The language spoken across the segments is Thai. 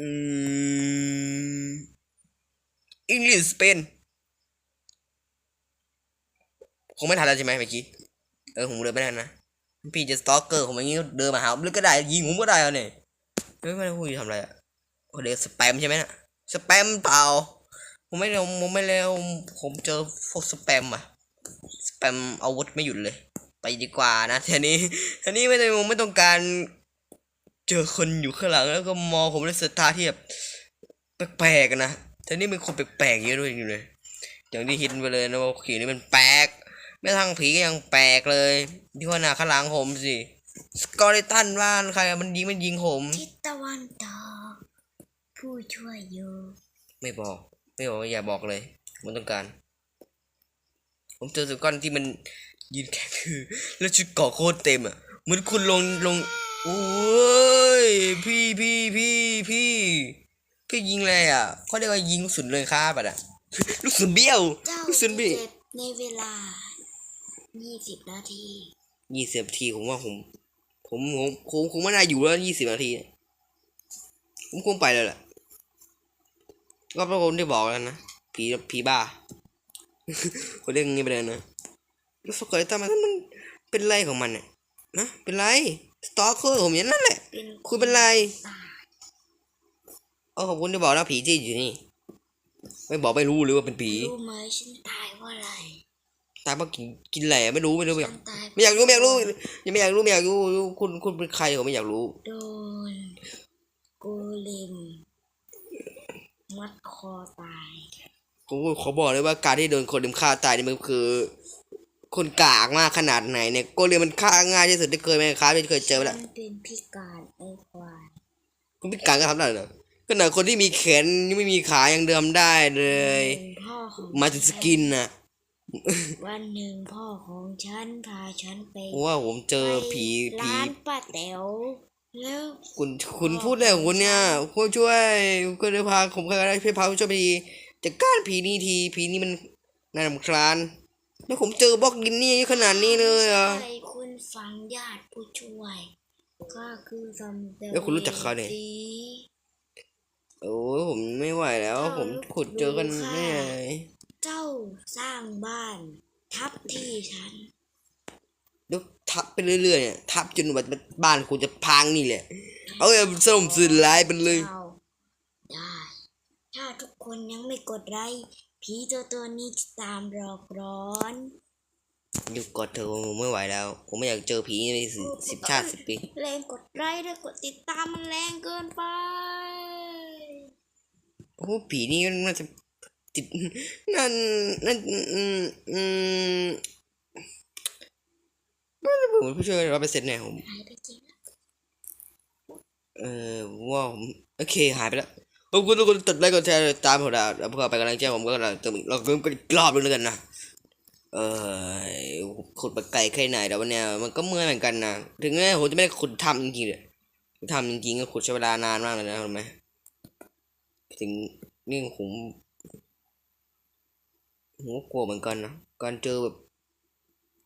อืมอังกฤษสเปนคงไม่ทันแล้วใช่ไหมเมื่อกี้ เออผมเดินไม่ได้นะ พี่จะสตอกเกอร์ผมอย่างงี้เดินมาหาผมเลยก็ได้ยิงผมก็ได้แล้วเนี่ยเฮ้ยไม่ได้คุยทำอะไรอะเดี๋ยวสแปมใช่ไหมนะสแปมเปล่า ผมไม่เร็วผมไม่เร็วผมเจอพวกสแปมอะสแปมอาวุธไม่หยุดเลย ไปดีกว่านะทีนี้ทีนี้ไม่ต้องไม่ต้องการ เจอคนอยู่ข้างหลังแล้วก็มองผมด้วยสายตาที่แบบแปลกๆอะนะทีนี้มีคนแปลกๆเยอะด้วยอยู่เลย อย่างที่เห็นไปเลยนะว่าผีนี่มันแปลกไม่ทางผีก็ยังแปลกเลยที่ว่าหน้าข้างหลังผมสิสกอริตันบ้านใครอะมันยิงมันยิงผมทิศตะวันตกผู้ช่วยอยู่ไม่บอก ไม่บอกอย่าบอกเลยผมต้องการ ผมเจอสกอนที่มันยืนแข็งคือ แล้วชุดเกาะโคตรเต็มอะเหมือนคุณลงลง โอ้ยพี่พี่พี่พี่พี่ยิงอะไรอะเขาเรียกว่ายิงลูกสุนเลยครับอะลูกสุนเบี้ยวเจ้าลูกสุนเบี้ยวเจ็บในเวลา20นาทียี่สิบนาทีผมว่าผมผมผมผมคงไม่น่าอยู่แล้วยี่สิบนาทีผมคงไปแล้วแหละก็เพราะผมได้บอกแล้วนะผีผีบ้าคนเรียกอย่างงี้ไปเลยนะแล้วสกอยตามันมันเป็นไรของมันเนี่ยนะเป็นไร สตอเกอร์ผมอย่างนั้นแหละเป็นคุณเป็นไรตายเออขอบคุณที่บอกนะผีที่อยู่นี่ ไม่บอกไม่รู้หรือว่าเป็นผีรู้ไหมฉันตายเพราะอะไรตายเพราะกินกินอะไรอะไม่รู้ไม่รู้ไม่อยาฉักนตายไม่อยากรู้ไม่อยากรู้ยังไม่อยากรู้ไม่อยากรู้คุณคุณเป็นใครผมไม่อยากรู้โดนโกเลมมัดคอตายผมขอบอกเลยว่าการที่โดนคนเดิมฆ่าตายนี่มันคือ คนกากมากขนาดไหนเนี่ยโกเรียนมันฆ่าง่ายที่สุดที่เคยไหมครับที่เคยเจอมาแล้วฉันเป็นพิการไอ้ควายคุณพิการก็ทำได้เหรอขนาดคนที่มีแขนยังไม่มีขายังเดิมได้เลย เป็นพ่อของมาถึงสกินน่ะวันหนึ่งพ่อของฉันพาฉันไปว่าผมเจอผีผีร้านป้าแต๋วแล้วคุณคุณพูดอะไรของคุณเนี่ยคุณช่วยก็เลยพาผมเคยได้ช่วยพาช่วยผีจัดการผีนี่ทีผีนี่มันน่ารำคาญ แล้วผมเจอบล็อกดินนี่ขนาดนี้เลยเหรอะใช่คุณฟังญาติผู้ช่วยก็คือสำเดแล้วคุณรู้จักเขาเนี่ยโอ้ยผมไม่ไหวแล้ว ผมขุดเจอกันไม่ไหวเจ้าสร้างบ้าน ทับที่ฉันเดี๋ยวทับไปเรื่อยๆเนี่ยทับจนแบบบ้านคุณจะพังนี่แหละ เอาแบบสมสื่อร้ายไปเลยเจ้าได้ ถ้าทุกคนยังไม่กดไลค์ ผีตัวตัวนี้จะตามหลอกร้อนหยุดกดเถอะผมไม่ไหวแล้ว ผมไม่อยากเจอผีในสิสิบชาติสิบปีแรงกดไลค์และกดติดตามมันแรงเกินไปโอ้ผีนี่น่าจะติดนั่นนั่นอืมอืมผมผู้ช่วยร้อยเปอร์เซ็นต์เนี่ยผมหายไปจริงแล้วเออว่าผมโอเคหายไปแล้ว ขอบคุณทุกคนตัดไลค์กดแชร์ตามผมนะแล้วเพื่อไปกำลังใจผมก็เราเราเพิ่มกันอีกรอบนึงแล้วกันนะเออขุดไปไกลแค่ไหนแต่วันเนี้ยมันก็เมื่อยเหมือนกันนะถึงแม้ผมจะไม่ได้ขุดทำจริงๆเลยทำจริงๆก็ขุดใช้เวลานานมากเลยนะรู้ไหมถึงนี่ผมผมก็กลัวเหมือนกันนะการเจอแบบ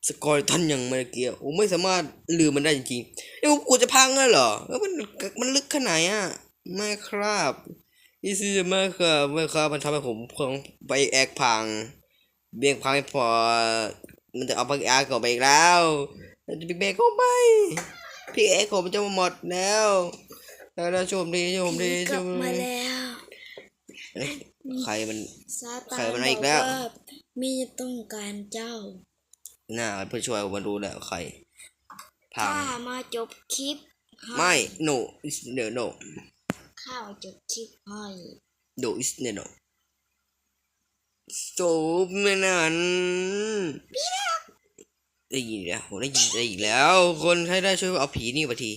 สกอร์ทันอย่างเมื่อกี้ผมไม่สามารถลืมมันได้จริงๆเอ้ยผมกลัวจะพังเลยเหรอแล้วมันมันลึกขนาดไหนอะไม่ครับ อีซี่ไม่ครับไม่ครับมันทำให้ผมของไปแอกพัง เบี่ยงพังไม่พอ มันจะเอาไปแอกก่อนไปอีกแล้วมันจะไปเบรกเข้าไปพี่แอกผมจะหมดแล้ว แล้วแล้วชมดีชมดีผีกชลับมมาดีแล้วเอ้ยใครมันซาตาใครนมันบมาอีอกกแล้วว่ามีต้องการเจ้าหน้าเพื่อช่วยผมมาดูแล้วใครพังข้ามาจบคลิปให้ไม่ no is no no ข้าวจบคลิปให้ no is no no จบไม่นานได้ยินแล้วผมได้ยินได้อีกแล้ว คนให้ได้ช่วยเอาผีนี่มาที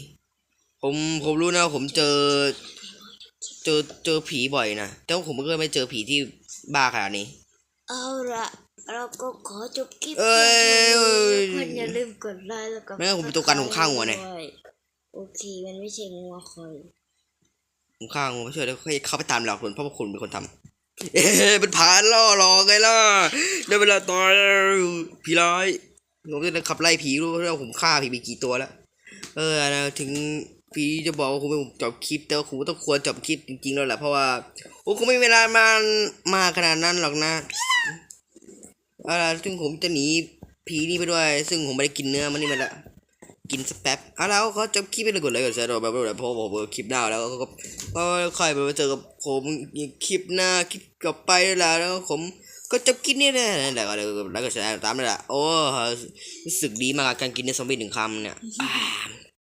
ผมผมรู้นะผมเจอ เจอเจอผีบ่อยนะแต่ว่าผมก็ไม่เจอผีที่บ้าขนาดนี้ เอาละเราก็ขอจบคลิปเอ้ยเพียงเท่านี้ทุกคนอย่าลืมกดไลค์แล้วก็ไม่งั้นผมเป็นตัวการผมฆ่างัวเนี่ยด้วยโอเค มันไม่ใช่งัวคอย ผมข้างผมไม่ช่วยแล้วให้เข้าไปตามหลอกคุณเพราะว่าคุณเป็นคนทำเอ๊ะเป็นผานล่อหลอกไงล่ะได้เวลาตายแล้วผีร้ายผมจะขับไล่ผีรู้ว่าผมฆ่าผีไปกี่ตัวแล้ว เออนะถึงพี่จะบอกว่าคงไม่ผมจบคลิปแต่ว่าคงต้องควรจบคลิปจริงๆแล้วแหละเพราะว่าโอ้คงไม่มีเวลามามาขนาดนั้นหรอกนะเอาล่ะซึ่งผมจะหนีผีนี่ไปด้วย ซึ่งผมไม่ได้กินเนื้อมันนี่มาละ กินสแป๊บเอาแล้วเขาจบคลิปไปเลยกดไลค์กดแชร์แบบแบบเพราะผมคลิปหน้าแล้วก็ก็ค่อยไปเจอกับผมคลิปหน้าคลิปกลับไปแล้วแล้วผมก็จบกินนี่แหละแล้วก็แล้วก็แชร์ตามนั่นแหละโอ้รู้สึกดีมากการกินเนื้อซอมบี้หนึ่งคำเนี่ย